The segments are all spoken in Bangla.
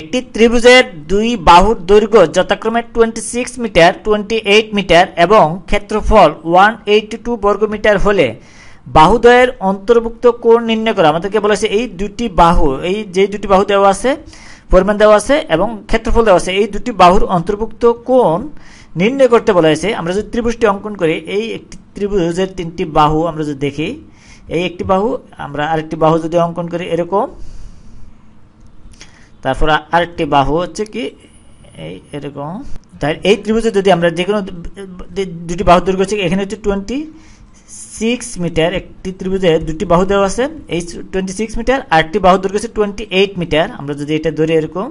একটি ত্রিভুজের দুই বাহুর দৈর্ঘ্য যথাক্রমে twenty six metre, twenty eight metre এবং ক্ষেত্রফল ওয়ান এইটি টু বর্গমিটার হলে বাহুদ্বয়ের অন্তর্ভুক্ত কোণ নির্ণয় করা। আমাদেরকে বলেছে এই দুটি বাহু, এই যে দুটি বাহু দেওয়া আছে, পরিমাণ দেওয়া আছে এবং ক্ষেত্রফল দেওয়া আছে, এই দুটি বাহুর অন্তর্ভুক্ত কোণ নির্ণয় করতে বলা হয়েছে। আমরা যদি ত্রিভুজটি অঙ্কন করি, এই একটি ত্রিভুজের তিনটি বাহু আমরা যদি দেখি, এই একটি বাহু, আমরা আরেকটি বাহু যদি অঙ্কন করি, এরকম তারপর আরেকটি বাহু হচ্ছে কি, এই এরকম। তাই এই ত্রিভুজে যদি আমরা যে কোনো দুটি বাহু দৈর্ঘ্য হচ্ছে এখানে হচ্ছে টোয়েন্টি সিক্স মিটার একটি ত্রিভুজে দুটি বাহু দেওয়া আছে। এই টোয়েন্টি সিক্স মিটার আরেকটি বাহু দৈর্ঘ্য হচ্ছে টোয়েন্টি এইট মিটার আমরা যদি এটা ধরি এরকম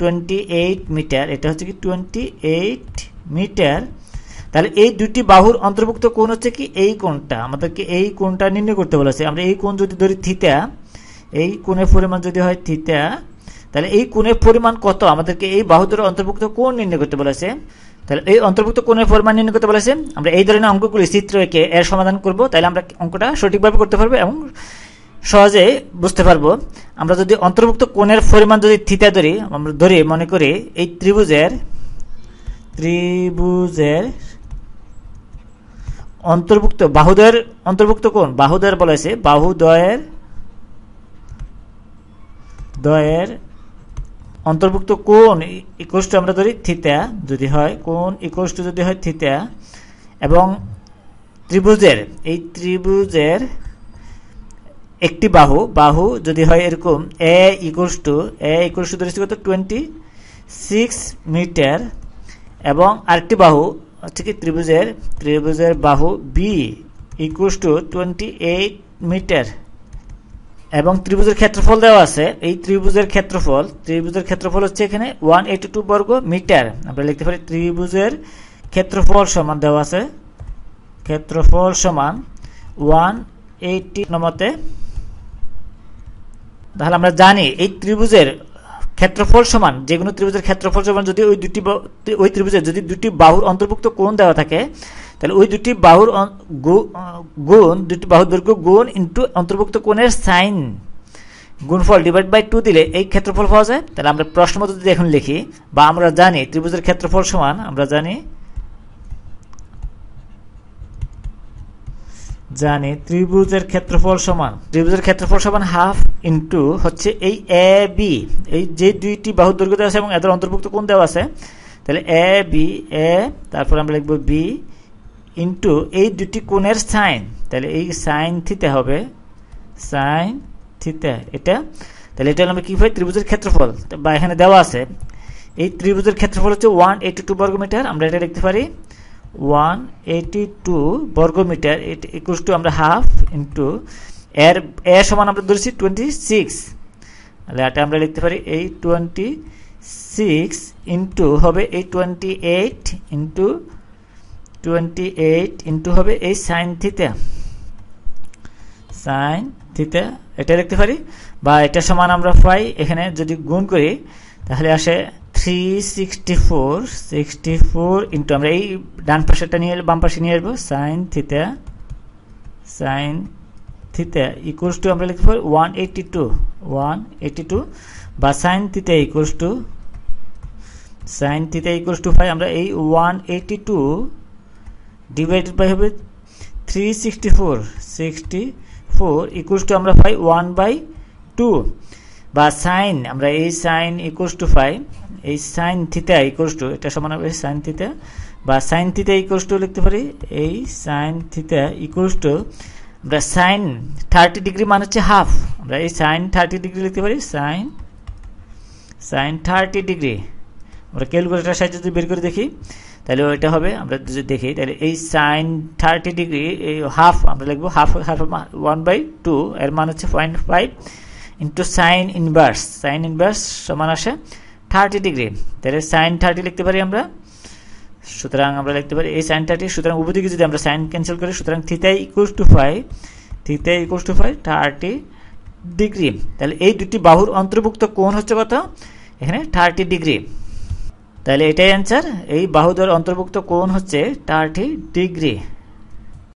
টোয়েন্টি এইট মিটার এটা হচ্ছে কি টোয়েন্টি এইট মিটার তাহলে এই দুটি বাহুর অন্তর্ভুক্ত কোণ হচ্ছে কি, এই কোণটা। আমাদেরকে এই কোণটা নির্ণয় করতে বলেছে। আমরা এই কোণ যদি ধরি থিতা এই কোণের পরিমাণ যদি হয় থিতা তাহলে এই কোণের পরিমাণ কত? আমাদেরকে এই বাহুদের অন্তর্ভুক্ত কোণ নির্ণয় করতে বলেছে। তাহলে এই অন্তর্ভুক্ত কোণের পরিমাণ নির্ণয় করতে বলেছে। আমরা এই ধরনের অঙ্কগুলি চিত্র এঁকে এর সমাধান করব। তাহলে আমরা অঙ্কটা সঠিকভাবে করতে পারব এবং সহজে বুঝতে পারব। আমরা যদি অন্তর্ভুক্ত কোণের পরিমাণ যদি থিতা ধরি, আমরা ধরি মনে করি এই ত্রিভুজের ত্রিভুজের অন্তর্ভুক্ত, বাহুদয়ের অন্তর্ভুক্ত কোণ, বাহুদয়ের বলেছে বাহুদয়ের, দয়ের অন্তর্ভুক্ত কোন ইকোস টু আমরা ধরি থিতা যদি হয় কোন ইকোস টু যদি হয় থিতা এবং ত্রিভুজের, এই ত্রিভুজের একটি বাহু বাহু যদি হয় এরকম a equals to a equals to ধরেছি কত? টোয়েন্টি সিক্স মিটার এবং আরেকটি বাহু, হচ্ছে কি ত্রিভুজের ত্রিভুজের বাহু B equals to twenty eight metre এবং ত্রিভুজের ক্ষেত্রফল দেওয়া আছে। এই ত্রিভুজের ক্ষেত্রফল ত্রিভুজের ক্ষেত্রফল হচ্ছে এখানে ওয়ান এইটি টু বর্গ মিটার। আমরা লিখতে পারি ত্রিভুজের ক্ষেত্রফল সমান দেওয়া আছে। ক্ষেত্রফল সমান ওয়ান এইটি নম্বরতে তাহলে আমরা জানি এই ত্রিভুজের ক্ষেত্রফল সমান, যে কোনো ত্রিভুজের ক্ষেত্রফল সমান যদি ওই দুটি ওই ত্রিভুজের যদি দুটি বাহুর অন্তর্ভুক্ত কোণ দেওয়া থাকে তাহলে ওই দুটি বাহুর গুণ, দুটি বাহুর দৈর্ঘ্য গুণ ইন্টু অন্তর্ভুক্ত কোণের সাইন। গুণফল ডিভাইড বাই টু দিলে এই ক্ষেত্রফল পাওয়া যায়। তাহলে আমরা প্রশ্ন মতো যদি এখন লিখি, বা আমরা জানি ত্রিভুজের ক্ষেত্রফল সমান, আমরা জানি জানি ত্রিভুজের ক্ষেত্রফল সমান। ত্রিভুজের ক্ষেত্রফল সমান হাফ ইন্টু হচ্ছে এই এ বি এই যে দুইটি বাহু দৈর্ঘ্য দেওয়া আছে এবং এদের অন্তর্ভুক্ত কোণ দেওয়া আছে, তাহলে এ বি এ তারপর আমরা লিখব বি ইন্টু এই দুটি কোণের সাইন, তাহলে এই সাইন থিতে হবে, সাইন থিতে এটা, তাহলে এটা আমরা কী পাই ত্রিভুজের ক্ষেত্রফল বা এখানে দেওয়া আছে, এই ত্রিভুজের ক্ষেত্রফল হচ্ছে ওয়ান এইটি টু বর্গমিটার, আমরা এটা লিখতে পারি ওয়ান এইটি টু বর্গমিটার ইকুয়াস টু আমরা হাফ ইন্টু এর এর সমান আমরা ধরেছি টোয়েন্টি সিক্স তাহলে এটা আমরা লিখতে পারি, এই টোয়েন্টি সিক্স ইন্টু হবে এই twenty eight into twenty eight into হবে এই সাইন থিতা সাইন থিতা এটা লিখতে পারি? বা এটা সমান আমরা পাই এখানে যদি গুণ করি, তাহলে আসে three sixty four sixty four into আমরা এই ডান পাশেটা নিয়ে, বাম পাশে নিয়ে আসব sine theta sine theta equals to আমরা লিখতে পারি one eighty two one eighty two বা sine theta equals to sine theta equals to five আমরা এই one eighty two divided by হবে three sixty four sixty four equals to আমরা পাই ওয়ান বাই টু বা সাইন আমরা এই সাইন ইকুয়ালস টু পাই এই সাইন থিতা ইকুয়ালস টু এটা সমান হবে সাইন থিতা বা সাইন থিতা ইকুয়ালস টু লিখতে পারি, এই সাইন থিতা ইকুয়ালস টু আমরা সাইন থার্টি ডিগ্রি মানে হচ্ছে হাফ আমরা এই সাইন থার্টি ডিগ্রি লিখতে পারি সাইন সাইন থার্টি ডিগ্রি আমরা ক্যালকুলেটার সাহায্যে যদি বের করে দেখি তাহলে ওইটা হবে, আমরা যদি দেখি, তাহলে এই সাইন থার্টি ডিগ্রি এই হাফ আমরা লিখব half half one by two এর মান হচ্ছে point five into sine inverse sine inverse সমান আসে থার্টি ডিগ্রি তাহলে সাইন থার্টি লিখতে পারি আমরা, সুতরাং আমরা লিখতে পারি, এই সাইন থার্টি সুতরাং উভয়দিকে যদি আমরা সাইন ক্যান্সেল করি, সুতরাং থিতাই equals to five থিতাই equals to five thirty degree তাহলে এই দুটি বাহুর অন্তর্ভুক্ত কোণ হচ্ছে কত? এখানে থার্টি ডিগ্রি তাহলে এটাই অ্যান্সার এই বাহুদের অন্তর্ভুক্ত কোণ হচ্ছে থার্টি ডিগ্রি